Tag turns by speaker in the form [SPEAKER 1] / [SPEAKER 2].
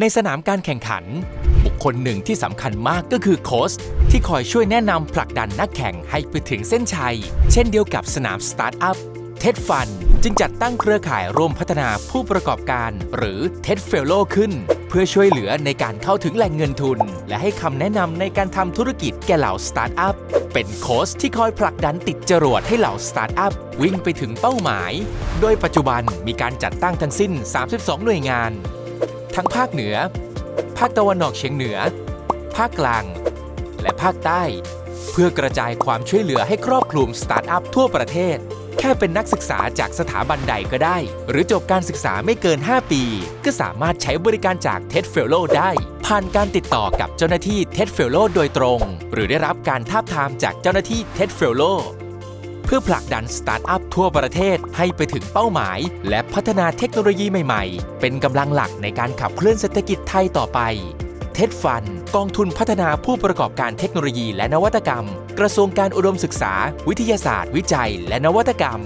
[SPEAKER 1] ในสนามการแข่งขัน บุคคลหนึ่งที่สำคัญมากก็คือโค้ชที่คอยช่วยแนะนำผลักดันนักแข่งให้ไปถึงเส้นชัย เช่นเดียวกับสนามสตาร์ทอัพเท็ดฟันจึงจัดตั้งเครือข่ายร่วมพัฒนาผู้ประกอบการ หรือเท็ดเฟลโลขึ้น เพื่อช่วยเหลือในการเข้าถึงแหล่งเงินทุน และให้คำแนะนำในการทำธุรกิจแก่เหล่าสตาร์ทอัพเป็นโค้ชที่คอยผลักดันติดจรวดให้เหล่าสตาร์ทอัพวิ่งไปถึงเป้าหมาย โดยปัจจุบันมีการจัดตั้งทั้งสิ้น 32 หน่วยงาน ทั้งภาคเหนือ ภาคตะวันออกเฉียงเหนือ ภาคกลาง และภาคใต้ เพื่อกระจายความช่วยเหลือให้ครอบคลุมสตาร์ทอัพทั่วประเทศ แค่เป็นนักศึกษาจากสถาบันใดก็ได้ หรือจบการศึกษาไม่เกิน 5 ปี ก็สามารถใช้บริการจาก TED f e l l o w ได้ ผ่านการติดต่อกับเจ้าหน้าที่ TED f e l l o w โดยตรง หรือได้รับการทาบทามจากเจ้าหน้าที่ TED f e l l o w เพื่อผลักดันสตาร์ทอัพทั่วประเทศให้ไปถึงเป้าหมาย และพัฒนาเทคโนโลยีใหม่ๆ เป็นกำลังหลักในการขับเคลื่อนเศรษฐกิจไทยต่อไปเท็ดฟันกองทุนพัฒนาผู้ประกอบการเทคโนโลยีและนวัตกรรม กระทรวงการอุดมศึกษา วิทยาศาสตร์ วิจัย และนวัตกรรม